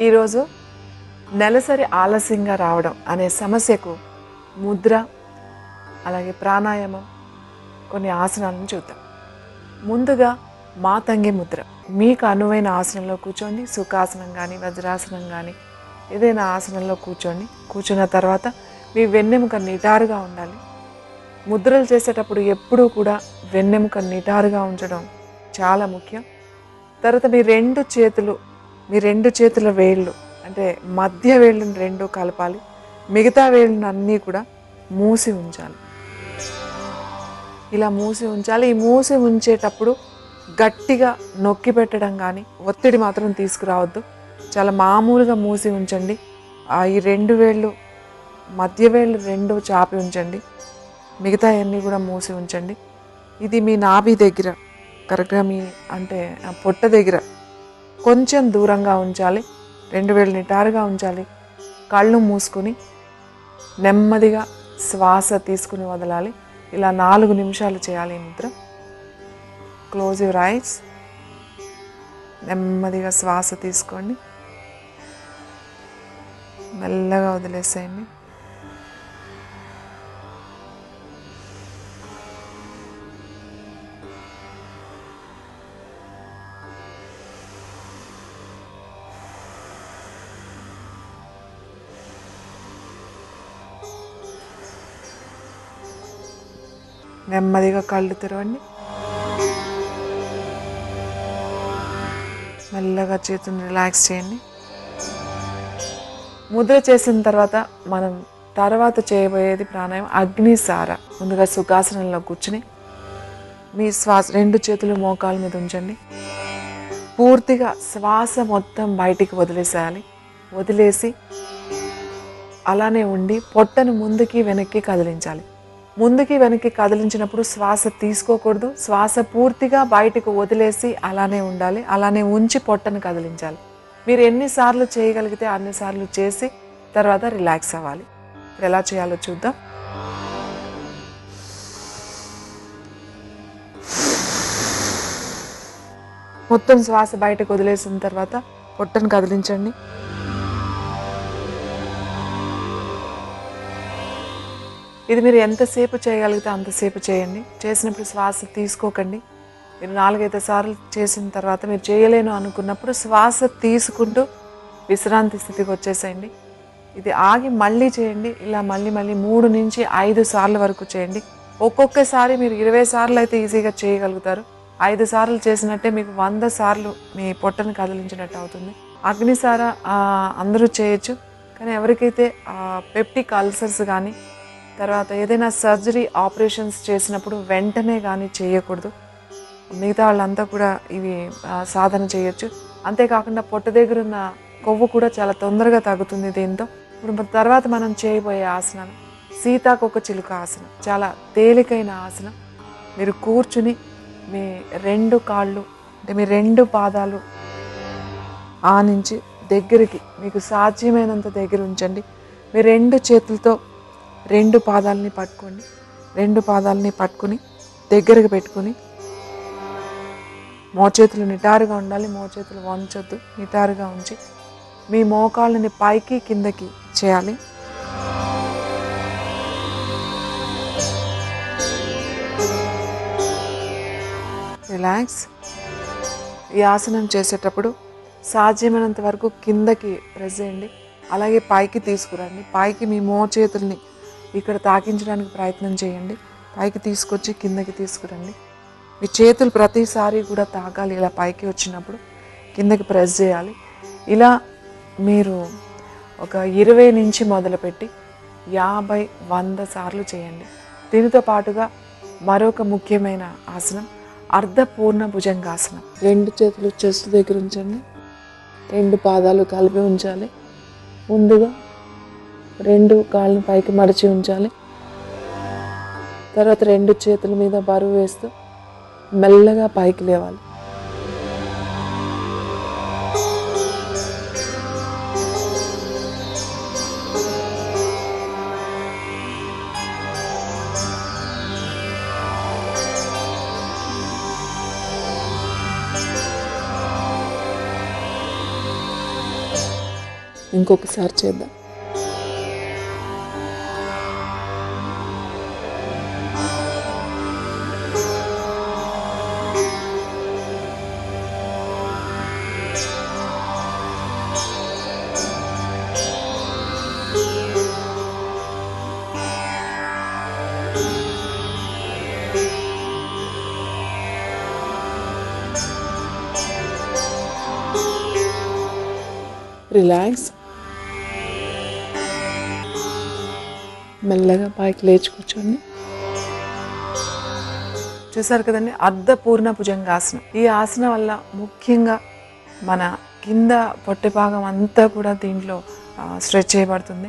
ఈరోజు నెలసరి ఆలస్యంగా రావడం అనే సమస్యకు ముద్ర అలాగే ప్రాణాయామం కొన్ని ఆసనాలను చూద్దాం. ముందుగా మాతంగి ముద్ర. మీకు అనువైన ఆసనంలో కూర్చోండి. సుఖాసనం కానీ వజ్రాసనం కానీ ఏదైనా ఆసనంలో కూర్చోండి. కూర్చున్న తర్వాత మీ వెన్నెముక నిటారుగా ఉండాలి. ముద్రలు చేసేటప్పుడు ఎప్పుడూ కూడా వెన్నెముక నిటారుగా ఉంచడం చాలా ముఖ్యం. తర్వాత మీ రెండు చేతులు మీ రెండు చేతుల వేళ్ళు అంటే మధ్య వేళ్ళను రెండు కలపాలి మిగతా వేళ్ళను అన్నీ కూడా మూసి ఉంచాలి. ఇలా మూసి ఉంచాలి. ఈ మూసి ఉంచేటప్పుడు గట్టిగా నొక్కి పెట్టడం కానీ ఒత్తిడి మాత్రం తీసుకురావద్దు. చాలా మామూలుగా మూసి ఉంచండి. ఆ ఈ రెండు వేళ్ళు మధ్య వేళ్ళు రెండు చాపి ఉంచండి. మిగతా అన్నీ కూడా మూసి ఉంచండి. ఇది మీ నాభి దగ్గర కరెక్ట్గా మీ అంటే పొట్ట దగ్గర కొంచెం దూరంగా ఉంచాలి. రెండు వేలు నిటారుగా ఉంచాలి. కళ్ళు మూసుకొని నెమ్మదిగా శ్వాస తీసుకుని వదలాలి. ఇలా నాలుగు నిమిషాలు చేయాలి నిద్ర క్లోజ్ యువర్ ఐస్ నెమ్మదిగా శ్వాస తీసుకోండి. మెల్లగా వదిలేసేయండి. నెమ్మదిగా కళ్ళు తెరవండి. మెల్లగా చేతులు రిలాక్స్ చేయండి. ముద్ర చేసిన తర్వాత మనం తర్వాత చేయబోయేది ప్రాణాయామం అగ్నిసార ముందుగా సుఖాసనంలో కూర్చుని మీ శ్వాస రెండు చేతులు మోకాల మీద ఉంచండి. పూర్తిగా శ్వాస మొత్తం బయటికి వదిలేసేయాలి. వదిలేసి అలానే ఉండి పొట్టను ముందుకి వెనక్కి కదిలించాలి. ముందుకి వెనక్కి కదిలించినప్పుడు శ్వాస తీసుకోకూడదు. శ్వాస పూర్తిగా బయటకు వదిలేసి అలానే ఉండాలి. అలానే ఉంచి పొట్టను కదిలించాలి. మీరు ఎన్నిసార్లు చేయగలిగితే అన్నిసార్లు చేసి తర్వాత రిలాక్స్ అవ్వాలి. ఇప్పుడు ఎలా చేయాలో చూద్దాం. మొత్తం శ్వాస బయటకు వదిలేసిన తర్వాత పొట్టను కదిలించండి. ఇది మీరు ఎంతసేపు చేయగలిగితే అంతసేపు చేయండి. చేసినప్పుడు శ్వాస తీసుకోకండి. మీరు నాలుగైదు సార్లు చేసిన తర్వాత మీరు చేయలేను అనుకున్నప్పుడు శ్వాస తీసుకుంటూ విశ్రాంతి స్థితికి వచ్చేసేయండి. ఇది ఆగి మళ్ళీ చేయండి. ఇలా మళ్ళీ మళ్ళీ మూడు నుంచి ఐదు సార్లు వరకు చేయండి. ఒక్కొక్కసారి మీరు ఇరవై సార్లు అయితే ఈజీగా చేయగలుగుతారు. ఐదు సార్లు చేసినట్టే మీకు వంద సార్లు మీ పొట్టను కదిలించినట్టు అవుతుంది. అగ్నిసార అందరూ చేయొచ్చు. కానీ ఎవరికైతే పెప్టిక్ అల్సర్స్ కానీ తర్వాత ఏదైనా సర్జరీ ఆపరేషన్స్ చేసినప్పుడు వెంటనే కానీ చేయకూడదు. మిగతా వాళ్ళంతా కూడా ఇవి సాధన చేయొచ్చు. అంతేకాకుండా పొట్ట దగ్గర ఉన్న కొవ్వు కూడా చాలా తొందరగా తగ్గుతుంది దీంతో. ఇప్పుడు తర్వాత మనం చేయబోయే ఆసనాలు సీతాకొక చిలుక ఆసనం. చాలా తేలికైన ఆసనం. మీరు కూర్చుని మీ రెండు కాళ్ళు అంటే మీ రెండు పాదాలు ఆ నుంచి దగ్గరికి మీకు సాధ్యమైనంత దగ్గర ఉంచండి. మీ రెండు చేతులతో రెండు పాదాలని పట్టుకోండి రెండు పాదాలని పట్టుకుని దగ్గరకు పెట్టుకుని మోచేతులు నిటారుగా ఉండాలి మోచేతులు వంచొద్దు నిటారుగా ఉంచి మీ మోకాళ్ళని పైకి కిందకి చేయాలి. రిలాక్స్ ఈ ఆసనం చేసేటప్పుడు సాధ్యమైనంత వరకు కిందకి ప్రెస్ చేయండి. అలాగే పైకి తీసుకురండి. పైకి మీ మోచేతుల్ని ఇక్కడ తాకించడానికి ప్రయత్నం చేయండి. పైకి తీసుకొచ్చి కిందకి తీసుకురండి. మీ చేతులు ప్రతిసారి కూడా తాకాలి ఇలా పైకి వచ్చినప్పుడు కిందకి ప్రెస్ చేయాలి. ఇలా మీరు ఒక ఇరవై నుంచి మొదలుపెట్టి యాభై వంద సార్లు చేయండి. దీనితో పాటుగా మరొక ముఖ్యమైన ఆసనం అర్ధపూర్ణ భుజంగాసనం. రెండు చేతులు చెస్ట్ దగ్గర ఉంచండి. రెండు పాదాలు కలిపి ఉంచాలి. ముందుగా రెండు కాళ్ళని పైకి మడిచి ఉంచాలి. తర్వాత రెండు చేతుల మీద బరువు వేస్తూ మెల్లగా పైకి లేవాలి. ఇంకొకసారి చేద్దాం. రిలాక్స్ మెల్లగా పైకి లేచి కూర్చోండి. చూసారు కదండి అర్ధపూర్ణ భుజంగాసనం. ఈ ఆసనం వల్ల ముఖ్యంగా మన కింద పొట్టె భాగం అంతా కూడా దీంట్లో స్ట్రెచ్ చేయబడుతుంది.